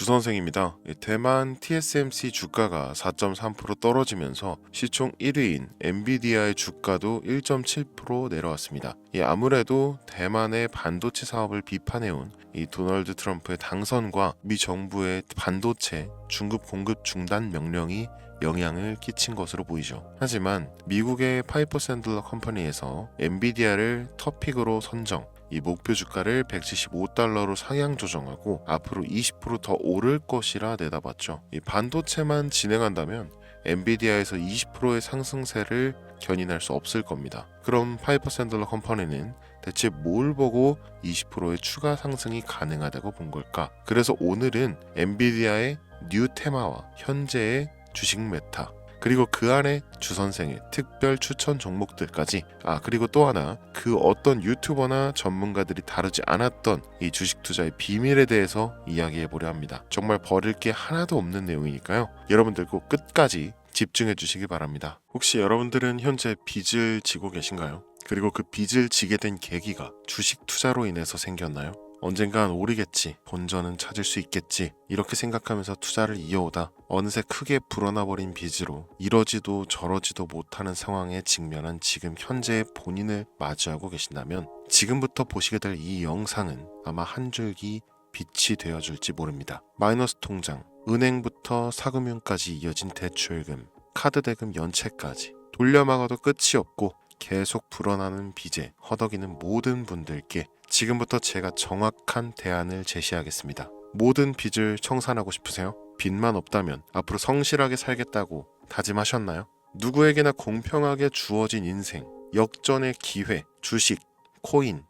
주선생입니다. 대만 TSMC 주가가 4.3% 떨어지면서 시총 1위인 엔비디아의 주가도 1.7% 내려왔습니다. 이 아무래도 대만의 반도체 사업을 비판해온 이 도널드 트럼프의 당선과 미 정부의 반도체 중급 공급 중단 명령이 영향을 끼친 것으로 보이죠. 하지만 미국의 파이퍼 샌들러 컴퍼니에서 엔비디아를 터픽으로 선정, 이 목표 주가를 175달러로 상향 조정하고 앞으로 20%더 오를 것이라 내다봤죠. 이 반도체만 진행한다면 엔비디아에서 20%의 상승세를 견인할 수 없을 겁니다. 그럼 파이퍼 샌들러 컴퍼니는 대체 뭘 보고 20%의 추가 상승이 가능하다고 본 걸까? 그래서 오늘은 엔비디아의 뉴 테마와 현재의 주식 메타 그리고 그 안에 주선생의 특별 추천 종목들까지 아 그리고 또 하나 그 어떤 유튜버나 전문가들이 다루지 않았던 이 주식 투자의 비밀에 대해서 이야기해 보려 합니다. 정말 버릴 게 하나도 없는 내용이니까요. 여러분들 꼭 끝까지 집중해 주시기 바랍니다. 혹시 여러분들은 현재 빚을 지고 계신가요? 그리고 그 빚을 지게 된 계기가 주식 투자로 인해서 생겼나요? 언젠간 오르겠지, 본전은 찾을 수 있겠지, 이렇게 생각하면서 투자를 이어오다 어느새 크게 불어나 버린 빚으로 이러지도 저러지도 못하는 상황에 직면한 지금 현재의 본인을 마주하고 계신다면 지금부터 보시게 될 이 영상은 아마 한 줄기 빛이 되어줄지 모릅니다. 마이너스 통장, 은행부터 사금융까지 이어진 대출금, 카드 대금 연체까지 돌려막아도 끝이 없고 계속 불어나는 빚에 허덕이는 모든 분들께 지금부터 제가 정확한 대안을 제시하겠습니다. 모든 빚을 청산하고 싶으세요? 빚만 없다면 앞으로 성실하게 살겠다고 다짐하셨나요? 누구에게나 공평하게 주어진 인생, 역전의 기회, 주식, 코인,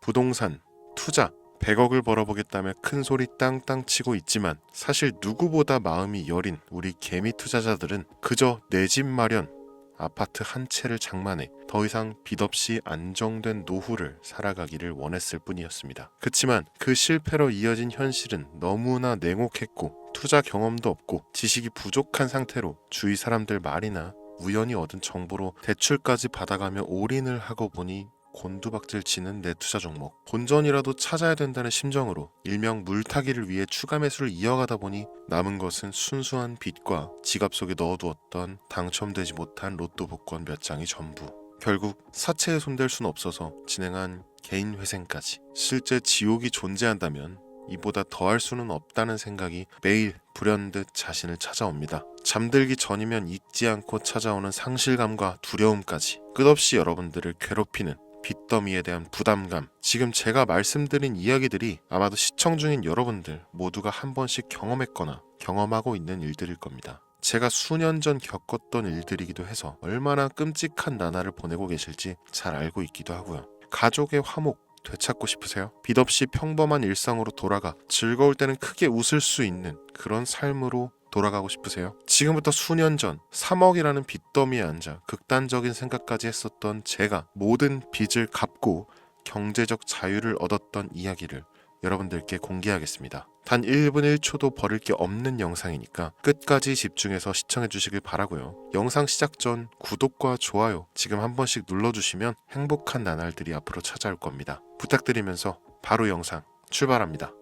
부동산, 투자, 100억을 벌어보겠다며 큰 소리 땅땅 치고 있지만 사실 누구보다 마음이 여린 우리 개미 투자자들은 그저 내 집 마련, 아파트 한 채를 장만해 더 이상 빚 없이 안정된 노후를 살아가기를 원했을 뿐이었습니다. 그치만 그 실패로 이어진 현실은 너무나 냉혹했고 투자 경험도 없고 지식이 부족한 상태로 주위 사람들 말이나 우연히 얻은 정보로 대출까지 받아가며 올인을 하고 보니 곤두박질 치는 내 투자 종목. 본전이라도 찾아야 된다는 심정으로 일명 물타기를 위해 추가 매수를 이어가다 보니 남은 것은 순수한 빚과 지갑 속에 넣어두었던 당첨되지 못한 로또 복권 몇 장이 전부. 결국 사채에 손댈 순 없어서 진행한 개인 회생까지. 실제 지옥이 존재한다면 이보다 더할 수는 없다는 생각이 매일 불현듯 자신을 찾아옵니다. 잠들기 전이면 잊지 않고 찾아오는 상실감과 두려움까지 끝없이 여러분들을 괴롭히는 빚더미에 대한 부담감. 지금 제가 말씀드린 이야기들이 아마도 시청 중인 여러분들 모두가 한 번씩 경험했거나 경험하고 있는 일들일 겁니다. 제가 수년 전 겪었던 일들이기도 해서 얼마나 끔찍한 나날을 보내고 계실지 잘 알고 있기도 하고요. 가족의 화목 되찾고 싶으세요? 빚 없이 평범한 일상으로 돌아가 즐거울 때는 크게 웃을 수 있는 그런 삶으로 돌아가고 싶으세요? 지금부터 수년 전 3억이라는 빚더미에 앉아 극단적인 생각까지 했었던 제가 모든 빚을 갚고 경제적 자유를 얻었던 이야기를 여러분들께 공개하겠습니다. 단 1분 1초도 버릴 게 없는 영상이니까 끝까지 집중해서 시청해 주시길 바라고요. 영상 시작 전 구독과 좋아요 지금 한 번씩 눌러주시면 행복한 나날들이 앞으로 찾아올 겁니다. 부탁드리면서 바로 영상 출발합니다.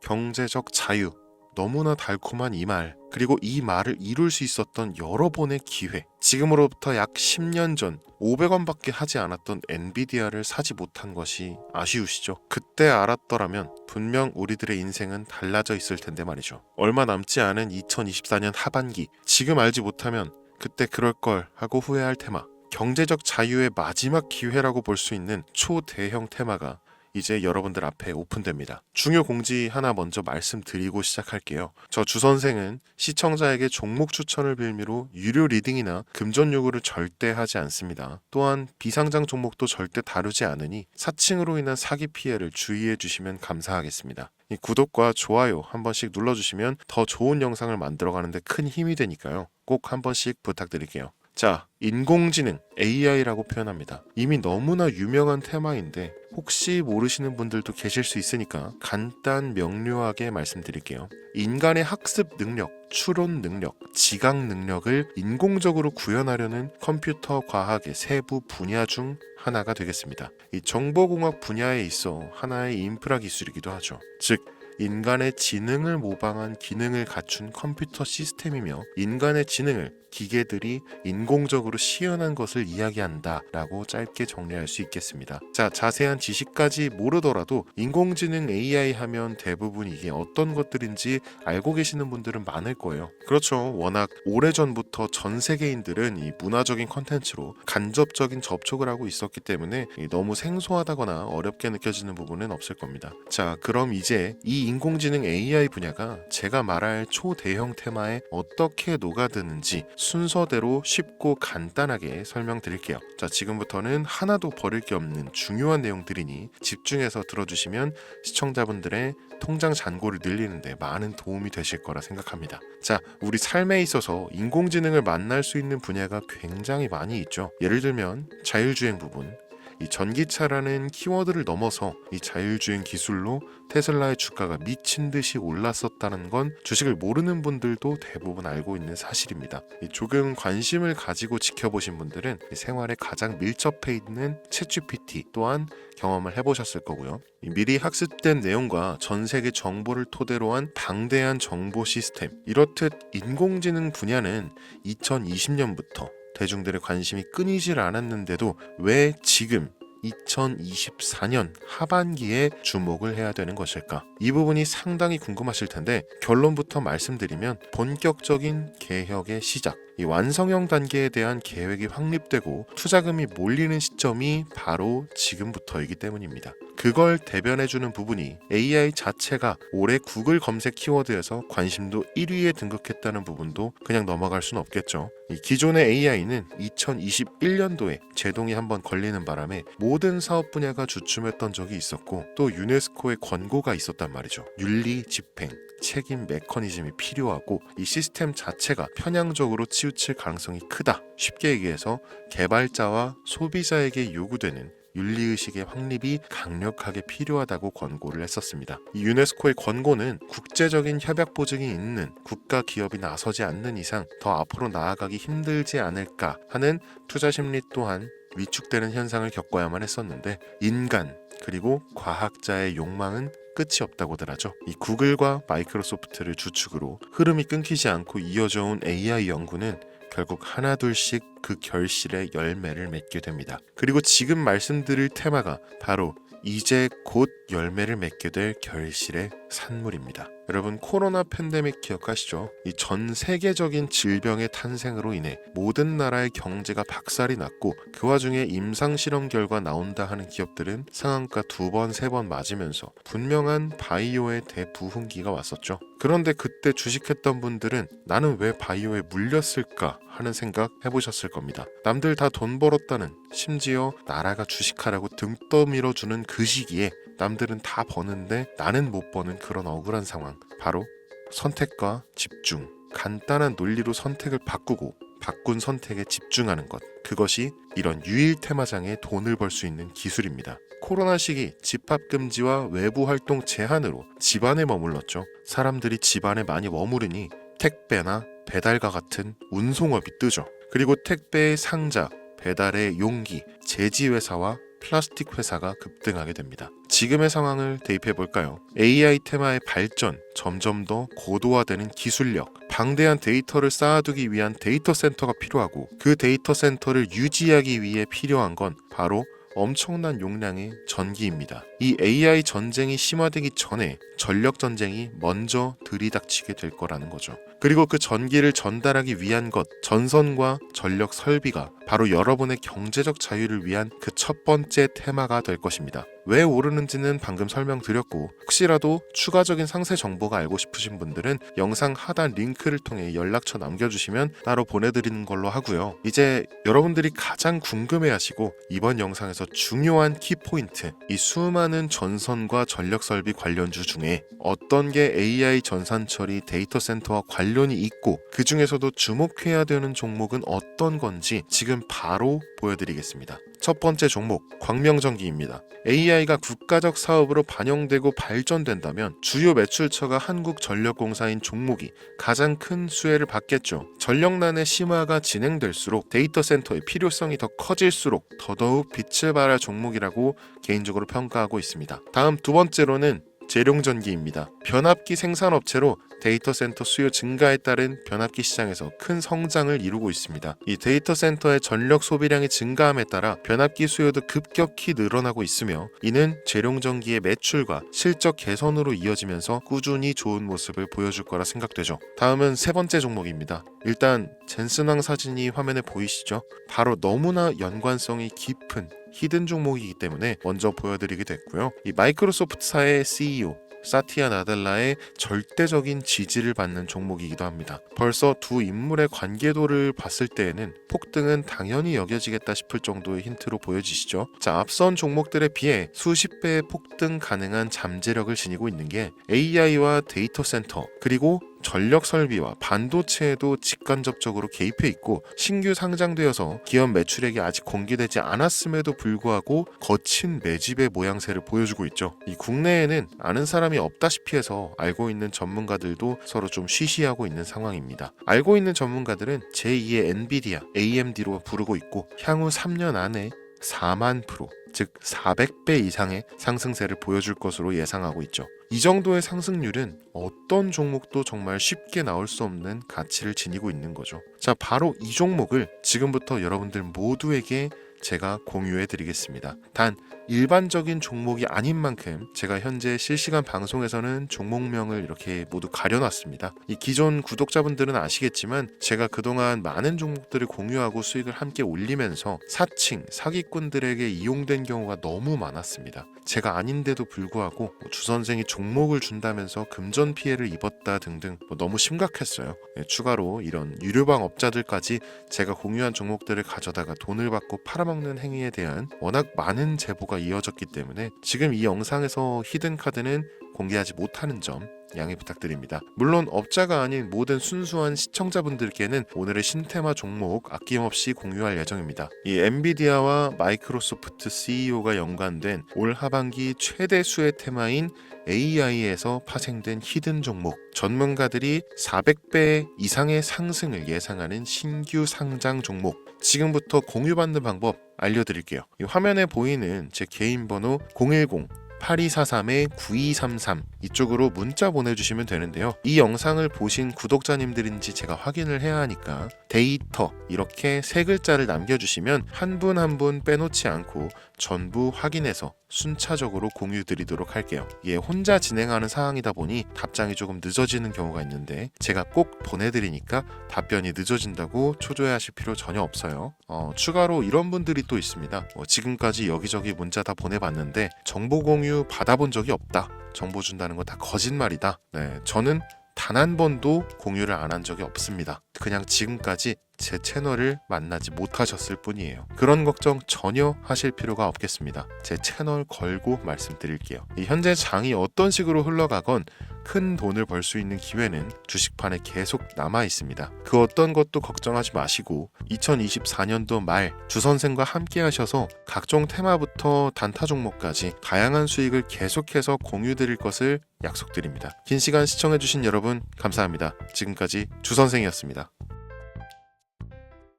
경제적 자유 너무나 달콤한 이 말, 그리고 이 말을 이룰 수 있었던 여러 번의 기회. 지금으로부터 약 10년 전 500원밖에 하지 않았던 엔비디아를 사지 못한 것이 아쉬우시죠? 그때 알았더라면 분명 우리들의 인생은 달라져 있을 텐데 말이죠. 얼마 남지 않은 2024년 하반기, 지금 알지 못하면 그때 그럴 걸 하고 후회할 테마. 경제적 자유의 마지막 기회라고 볼 수 있는 초대형 테마가 이제 여러분들 앞에 오픈됩니다. 중요 공지 하나 먼저 말씀드리고 시작할게요. 저 주선생은 시청자에게 종목 추천을 빌미로 유료 리딩이나 금전 요구를 절대 하지 않습니다. 또한 비상장 종목도 절대 다루지 않으니 사칭으로 인한 사기 피해를 주의해 주시면 감사하겠습니다. 이 구독과 좋아요 한 번씩 눌러주시면 더 좋은 영상을 만들어가는데 큰 힘이 되니까요. 꼭 한 번씩 부탁드릴게요. 자, 인공지능 AI라고 표현합니다. 이미 너무나 유명한 테마인데 혹시 모르시는 분들도 계실 수 있으니까 간단 명료하게 말씀드릴게요. 인간의 학습 능력, 추론 능력, 지각 능력을 인공적으로 구현하려는 컴퓨터 과학의 세부 분야 중 하나가 되겠습니다. 이 정보공학 분야에 있어 하나의 인프라 기술이기도 하죠. 즉 인간의 지능을 모방한 기능을 갖춘 컴퓨터 시스템이며 인간의 지능을 기계들이 인공적으로 시연한 것을 이야기한다라고 짧게 정리할 수 있겠습니다. 자, 자세한 지식까지 모르더라도 인공지능 AI 하면 대부분 이게 어떤 것들인지 알고 계시는 분들은 많을 거예요. 그렇죠. 워낙 오래전부터 전 세계인들은 이 문화적인 컨텐츠로 간접적인 접촉을 하고 있었기 때문에 이 너무 생소하다거나 어렵게 느껴지는 부분은 없을 겁니다. 자, 그럼 이제 이 인공지능 AI 분야가 제가 말할 초대형 테마에 어떻게 녹아드는지 순서대로 쉽고 간단하게 설명드릴게요. 자, 지금부터는 하나도 버릴 게 없는 중요한 내용들이니 집중해서 들어주시면 시청자분들의 통장 잔고를 늘리는데 많은 도움이 되실 거라 생각합니다. 자, 우리 삶에 있어서 인공지능을 만날 수 있는 분야가 굉장히 많이 있죠. 예를 들면 자율주행 부분, 이 전기차라는 키워드를 넘어서 이 자율주행 기술로 테슬라의 주가가 미친 듯이 올랐었다는 건 주식을 모르는 분들도 대부분 알고 있는 사실입니다. 이 조금 관심을 가지고 지켜보신 분들은 이 생활에 가장 밀접해 있는 챗GPT 또한 경험을 해보셨을 거고요. 이 미리 학습된 내용과 전 세계 정보를 토대로 한 방대한 정보 시스템 이렇듯 인공지능 분야는 2020년부터 대중들의 관심이 끊이질 않았는데도 왜 지금 2024년 하반기에 주목을 해야 되는 것일까? 이 부분이 상당히 궁금하실 텐데 결론부터 말씀드리면 본격적인 개혁의 시작, 이 완성형 단계에 대한 계획이 확립되고 투자금이 몰리는 시점이 바로 지금부터이기 때문입니다. 그걸 대변해주는 부분이 AI 자체가 올해 구글 검색 키워드에서 관심도 1위에 등극했다는 부분도 그냥 넘어갈 순 없겠죠. 이 기존의 AI는 2021년도에 제동이 한번 걸리는 바람에 모든 사업 분야가 주춤했던 적이 있었고 또 유네스코의 권고가 있었단 말이죠. 윤리 집행, 책임 메커니즘이 필요하고 이 시스템 자체가 편향적으로 치우 칠 가능성이 크다. 쉽게 얘기해서 개발자와 소비자에게 요구되는 윤리의식의 확립이 강력하게 필요하다고 권고를 했었습니다. 이 유네스코의 권고는 국제적인 협약 보증이 있는 국가 기업이 나서지 않는 이상 더 앞으로 나아가기 힘들지 않을까 하는 투자 심리 또한 위축되는 현상을 겪어야만 했었는데 인간 그리고 과학자의 욕망은 끝이 없다고들 하죠. 이 구글과 마이크로소프트를 주축으로 흐름이 끊기지 않고 이어져 온 AI 연구는 결국 하나둘씩 그 결실의 열매를 맺게 됩니다. 그리고 지금 말씀드릴 테마가 바로 이제 곧 열매를 맺게 될 결실의 산물입니다. 여러분 코로나 팬데믹 기억하시죠? 이 전 세계적인 질병의 탄생으로 인해 모든 나라의 경제가 박살이 났고 그 와중에 임상 실험 결과 나온다 하는 기업들은 상한가 두 번 세 번 맞으면서 분명한 바이오의 대부흥기가 왔었죠. 그런데 그때 주식했던 분들은 나는 왜 바이오에 물렸을까 하는 생각 해보셨을 겁니다. 남들 다 돈 벌었다는 심지어 나라가 주식하라고 등 떠밀어 주는 그 시기에 남들은 다 버는데 나는 못 버는 그런 억울한 상황. 바로 선택과 집중. 간단한 논리로 선택을 바꾸고 바꾼 선택에 집중하는 것. 그것이 이런 유일 테마장에 돈을 벌 수 있는 기술입니다. 코로나 시기 집합 금지와 외부 활동 제한으로 집안에 머물렀죠. 사람들이 집안에 많이 머무르니 택배나 배달과 같은 운송업이 뜨죠. 그리고 택배의 상자, 배달의 용기, 제지 회사와 플라스틱 회사가 급등하게 됩니다. 지금의 상황을 대입해 볼까요? AI 테마의 발전, 점점 더 고도화되는 기술력, 방대한 데이터를 쌓아두기 위한 데이터 센터가 필요하고 그 데이터 센터를 유지하기 위해 필요한 건 바로 엄청난 용량의 전기입니다. 이 AI 전쟁이 심화되기 전에 전력 전쟁이 먼저 들이닥치게 될 거라는 거죠. 그리고 그 전기를 전달하기 위한 것, 전선과 전력 설비가 바로 여러분의 경제적 자유를 위한 그 첫 번째 테마가 될 것입니다. 왜 오르는지는 방금 설명드렸고 혹시라도 추가적인 상세 정보가 알고 싶으신 분들은 영상 하단 링크를 통해 연락처 남겨주시면 따로 보내드리는 걸로 하고요. 이제 여러분들이 가장 궁금해하시고 이번 영상에서 중요한 키포인트 이 수많은 전선과 전력 설비 관련주 중에 어떤 게 AI 전산 처리 데이터 센터와 관련이 있고 그 중에서도 주목해야 되는 종목은 어떤 건지 지금 바로 보여드리겠습니다. 첫 번째 종목 광명전기입니다. AI가 국가적 사업으로 반영되고 발전된다면 주요 매출처가 한국전력공사인 종목이 가장 큰 수혜를 받겠죠. 전력난의 심화가 진행될수록 데이터 센터의 필요성이 더 커질수록 더더욱 빛을 발할 종목이라고 개인적으로 평가하고 있습니다. 다음 두 번째로는 재룡전기입니다. 변압기 생산업체로 데이터 센터 수요 증가에 따른 변압기 시장에서 큰 성장을 이루고 있습니다. 이 데이터 센터의 전력 소비량이 증가함에 따라 변압기 수요도 급격히 늘어나고 있으며 이는 재룡전기의 매출과 실적 개선으로 이어지면서 꾸준히 좋은 모습을 보여줄 거라 생각되죠. 다음은 세 번째 종목입니다. 일단 젠슨왕 사진이 화면에 보이시죠? 바로 너무나 연관성이 깊은 히든 종목이기 때문에 먼저 보여드리게 됐고요. 이 마이크로소프트사의 CEO 사티아 나델라의 절대적인 지지를 받는 종목이기도 합니다. 벌써 두 인물의 관계도를 봤을 때에는 폭등은 당연히 여겨지겠다 싶을 정도의 힌트로 보여지시죠. 자, 앞선 종목들에 비해 수십 배의 폭등 가능한 잠재력을 지니고 있는 게 AI와 데이터 센터 그리고 전력 설비와 반도체에도 직간접적으로 개입해 있고 신규 상장되어서 기업 매출액이 아직 공개되지 않았음에도 불구하고 거친 매집의 모양새를 보여주고 있죠. 이 국내에는 아는 사람이 없다시피 해서 알고 있는 전문가들도 서로 좀 쉬쉬하고 있는 상황입니다. 알고 있는 전문가들은 제2의 엔비디아, AMD로 부르고 있고 향후 3년 안에 4만 프로, 즉 400배 이상의 상승세를 보여줄 것으로 예상하고 있죠. 이 정도의 상승률은 어떤 종목도 정말 쉽게 나올 수 없는 가치를 지니고 있는 거죠. 자, 바로 이 종목을 지금부터 여러분들 모두에게 제가 공유해 드리겠습니다. 단 일반적인 종목이 아닌 만큼 제가 현재 실시간 방송에서는 종목명을 이렇게 모두 가려놨습니다. 이 기존 구독자분들은 아시겠지만 제가 그동안 많은 종목들을 공유하고 수익을 함께 올리면서 사칭, 사기꾼들에게 이용된 경우가 너무 많았습니다. 제가 아닌데도 불구하고 뭐주 선생이 종목을 준다면서 금전 피해를 입었다 등등 뭐 너무 심각했어요. 예, 추가로 이런 유료방 업자들까지 제가 공유한 종목들을 가져다가 돈을 받고 팔아먹는 행위에 대한 워낙 많은 제보가 이어졌기 때문에 지금 이 영상에서 히든 카드는 공개하지 못하는 점 양해 부탁드립니다. 물론 업자가 아닌 모든 순수한 시청자분들께는 오늘의 신테마 종목 아낌없이 공유할 예정입니다. 이 엔비디아와 마이크로소프트 CEO가 연관된 올 하반기 최대 수의 테마인 AI에서 파생된 히든 종목 전문가들이 400배 이상의 상승을 예상하는 신규 상장 종목 지금부터 공유받는 방법 알려드릴게요. 이 화면에 보이는 제 개인 번호 010 8243-9233 이쪽으로 문자 보내주시면 되는데요. 이 영상을 보신 구독자님들인지 제가 확인을 해야 하니까 데이터 이렇게 세 글자를 남겨주시면 한 분 한 분 빼놓지 않고 전부 확인해서 순차적으로 공유 드리도록 할게요. 예, 혼자 진행하는 상황이다 보니 답장이 조금 늦어지는 경우가 있는데 제가 꼭 보내드리니까 답변이 늦어진다고 초조해하실 필요 전혀 없어요. 어, 추가로 이런 분들이 또 있습니다. 어, 지금까지 여기저기 문자 다 보내봤는데 정보 공유 받아본 적이 없다. 정보 준다는 건다 거짓말이다. 네, 저는 단 한 번도 공유를 안 한 적이 없습니다. 그냥 지금까지 제 채널을 만나지 못하셨을 뿐이에요. 그런 걱정 전혀 하실 필요가 없겠습니다. 제 채널 걸고 말씀드릴게요. 이 현재 장이 어떤 식으로 흘러가건 큰 돈을 벌 수 있는 기회는 주식판에 계속 남아 있습니다. 그 어떤 것도 걱정하지 마시고 2024년도 말 주선생과 함께 하셔서 각종 테마부터 단타 종목까지 다양한 수익을 계속해서 공유 드릴 것을 약속드립니다. 긴 시간 시청해주신 여러분 감사합니다. 지금까지 주선생이었습니다.